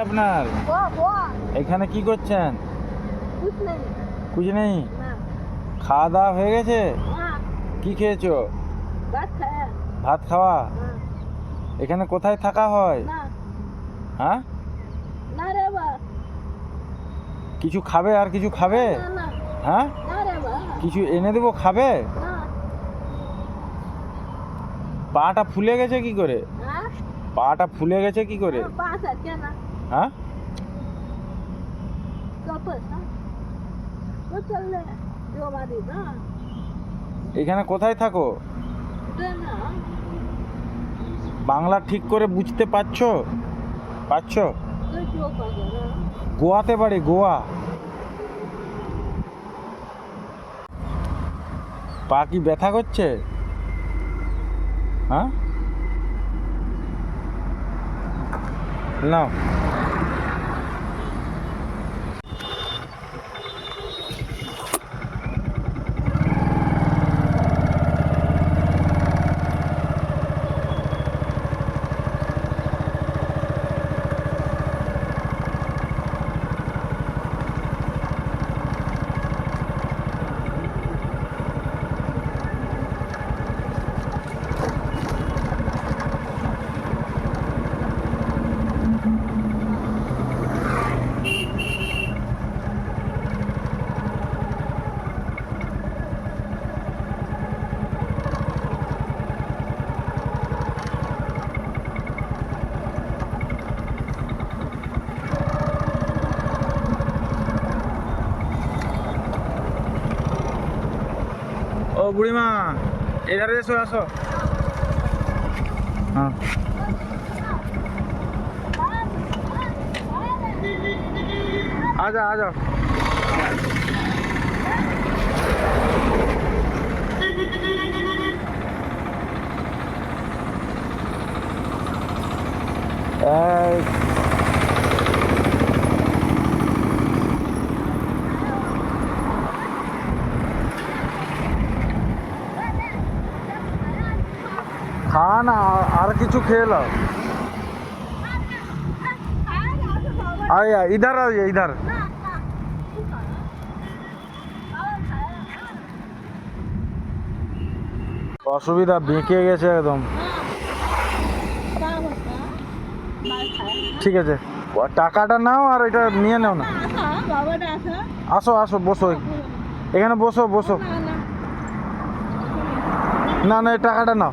আপনার? এখানে কি করছেন? কিছু নেই। খাওয়া দাওয়া হয়ে গেছে? কি খেয়েছো? ভাত খাওয়া? এখানে কোথায় থাকা হয়? হ্যাঁ? কিছু খাবে আর কিছু খাবে? হ্যাঁ? কিছু এনে দেবো খাবে? পাটা ফুলে গেছে কি করে? পাটা ফুলে গেছে কি করে? हा এখানে কোথায় থাকো? বাংলা ঠিক করে বুঝতে পারছ? পারছ? গোয়াতে পারি গোয়া? পা কি ব্যথা করছে? হ্যাঁ? না বুড়িমা এধারে এসো আসো। হ্যাঁ। আজা আজা এক খা না আর কিছু খেয়ে লাও। আয়া ইধার আয়, ইধার। অসুবিধা, বেঁকে গেছে একদম। ঠিক আছে। টাকাটা নাও আর এটা নিয়ে নাও না। আসো আসো, বসো। এখানে বসো বসো। না না, এই টাকাটা নাও।